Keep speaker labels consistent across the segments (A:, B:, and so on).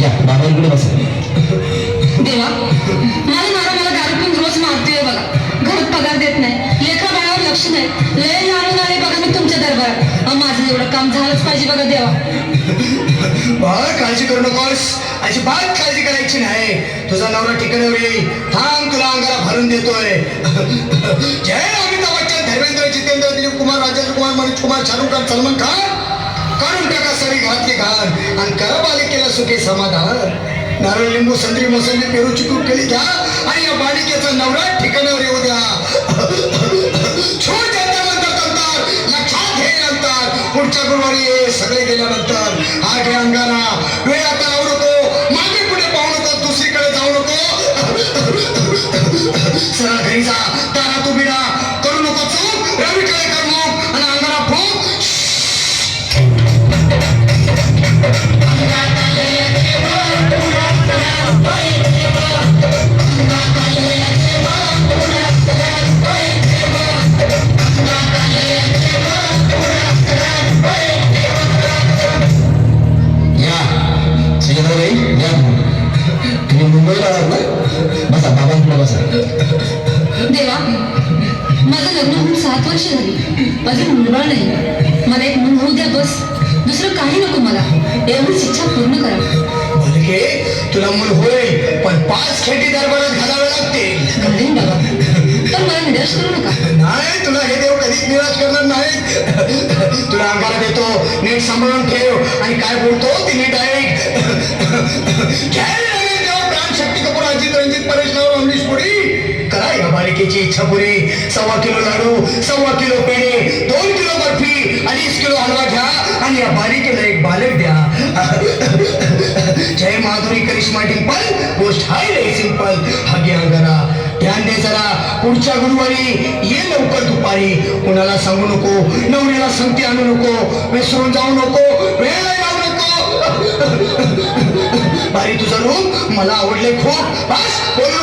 A: बाबा इकडे बसा.
B: देवा माझा नवरा मला दारू पिऊन रोज मारतोय बघा. घरात पगार देत नाही. लेखा बाळावर लक्ष नाही. लय लावून आले बघा मी तुमच्या दरबारात. माझं एवढं काम झालंच पाहिजे बघा देवा.
C: बाळ काळजी करू नकोस. अजिबात काळजी करायची नाही. तुझा नवरा ठिकाणावर येईल. थांब तुला अंगाला भरून देतोय. जय अमिताभ बच्चन धर्मेंद्र जितेंद्र दिलीप कुमार राजेंद्र कुमार मनोज कुमार शाहरुख खान सलमान खान. काढून टाका सरी घातली आणि करा बालिकेला सुखी समाधान. नारळ लिंबू संत्री मोसंबी पेरू चिकू केली घ्या. आणि या बालिकेचा नवरा ठिकाणावर येऊ द्या. छोट अंतर लक्षात घे अंतर पुढच्या गुरुवारी ये सगळे गेल्यानंतर. हा घे अंगारा. वेळ आता आवडतो नको. मागे पुढे पाहू नको. दुसरीकडे जाऊ नको. सरळ घरी जा. तारा तू बिडा. करू नको चूक. रवीकडे कर मग आणि अंगारा फूक.
B: देवा माझं लग्न होऊन सात वर्ष झाली. अजून मुलगा नाही. मला एक मूल होऊ द्या बस. दुसरं काही नको मला. एवढीच इच्छा पूर्ण करा.
C: बालिके तुला मूल होईल पण पाच खेटी दरबारात घालावे
B: बाबा. पण मला निराश करू नका.
C: नाही तुला हे देव कधीच निराश करणार नाही तुला अंगाला देतो नीट सांभाळून ठेव. आणि काय बोलतो ते नीट ऐक. प्राण शक्ती कपूर अजित रंजित परेश राव अमरीश पुरी करा या इच्छा पुरी सव्वा किलो लाडू सव्वा किलो पेढे दोन किलो बर्फी अडीच किलो हलवा घ्या आणि या बालिकेला एक बालक द्या. जय माधुरी करिश्मा टिंपल गोष्ट हाय रे सिंपल. हागे अंगारा ध्यान दे जरा पुढच्या गुरुवारी ये लवकर दुपारी. कुणाला सांगू नको नवऱ्याला संगती आणू नको विसरून जाऊ नको वेळ लावू नको. बारी तुझा रूम मला आवडले खूप. बस बोलू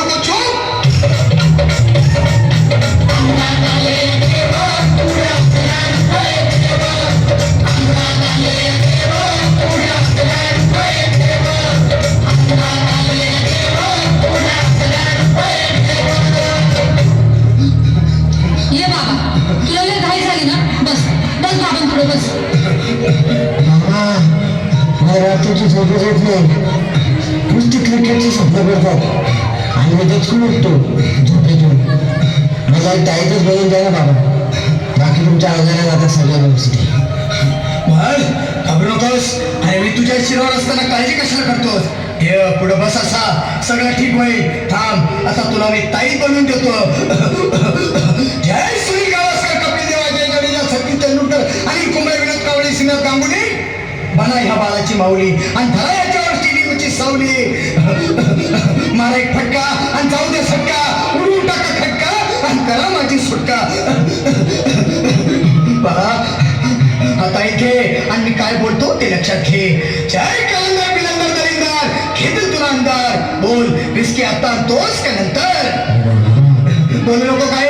B: पुढे बस
A: मला रात्रीची झोपच येत नाही. नुसती क्रिकेटची स्वप्न करतात. आणि मी दचकून उठतो झोपेतून. मला ताईतच बघून द्या ना बाबा बाकी तुमच्या आजारा जातात सगळ्या व्यवस्थित आहे.
C: बर घाबरू नकोस. अरे मी तुझ्या शिरावर असताना काळजी कशाला करतोस? हे पुढं बस असा. सगळं ठीक होईल. थांब. आता तुला मी ताई बनवून देतो. बाळाची आणि धरा याच्यावर स्टेडियमची सावली. मारा एक फटका आणि जाऊ दे फटका. उडून टाका खटका आणि करा माझी सुटका. बाळा आता इथे आणि मी काय बोलतो ते लक्षात घे. जय कलंदर बिलंदर दरिंदर. घेतील तुला अंदर बोल रिस्की आता तोच का नंतर? बोलू नको काय?